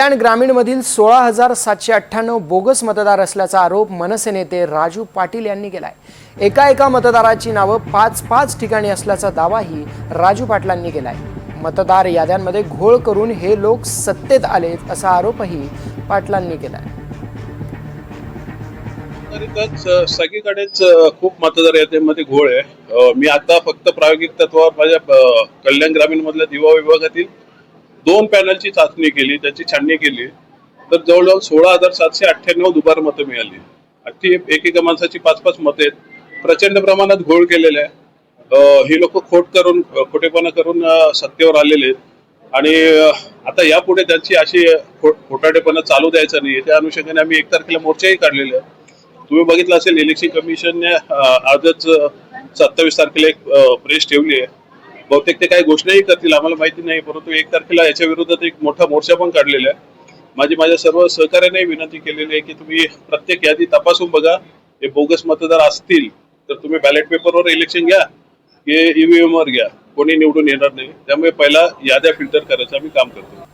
कल्याण ग्रामीणमधील सोळा हजार सातशे अठ्ठ्याण्णव बोगस मतदार असल्याचा आरोप मनसे नेते राजू पाटील यांनी केलाय. एका एका मतदाराची नावं पाच पाच ठिकाणी असल्याचा दावाही राजू पाटलांनी केलाय. मतदार याद्यांमध्ये घोळ करून हे लोक सत्तेत आलेत असा आरोपही पाटलांनी केलाय. आहे सगळीकडेच खूप मतदार यादीमध्ये घोळ आहे. मी आता फक्त प्रायोगिक तत्वावर माझ्या कल्याण ग्रामीण मधल्या दिवा विभागातील दोन पॅनलची चाचणी केली त्याची छाननी केली तर जवळजवळ सोळा हजार सातशे अठ्ठ्याण्णव दुबार मतं मिळाली. आणि ती एकेका माणसाची पाच पाच मते आहेत. प्रचंड प्रमाणात घोळ केलेला आहे. ही लोक खोट करून खोटेपणा करून सत्तेवर आलेले आहेत. आणि आता यापुढे त्यांची अशी खो- खोटाडेपणा चालू द्यायचा नाही त्या अनुषंगाने आम्ही एक तारखेला मोर्चाही काढलेले तुम्ही बघितलं असेल इलेक्शन कमिशनने आजच सत्तावीस तारखेला एक प्रेस ठेवली आहे. बहुतेक ते काही घोषणाही करतील आम्हाला माहिती नाही परंतु एक तारखेला याच्या विरोधात एक मोठा मोर्चा पण काढलेला आहे. माझी माझ्या सर्व सहकार्याने विनंती केलेली आहे की तुम्ही प्रत्येक यादी तपासून बघा. हे बोगस मतदार असतील तर तुम्ही बॅलेट पेपरवर इलेक्शन घ्या की ईव्हीएमवर घ्या. कोणी निवडून येणार नाही. त्यामुळे पहिला याद्या फिल्टर करायचं आम्ही काम करतो.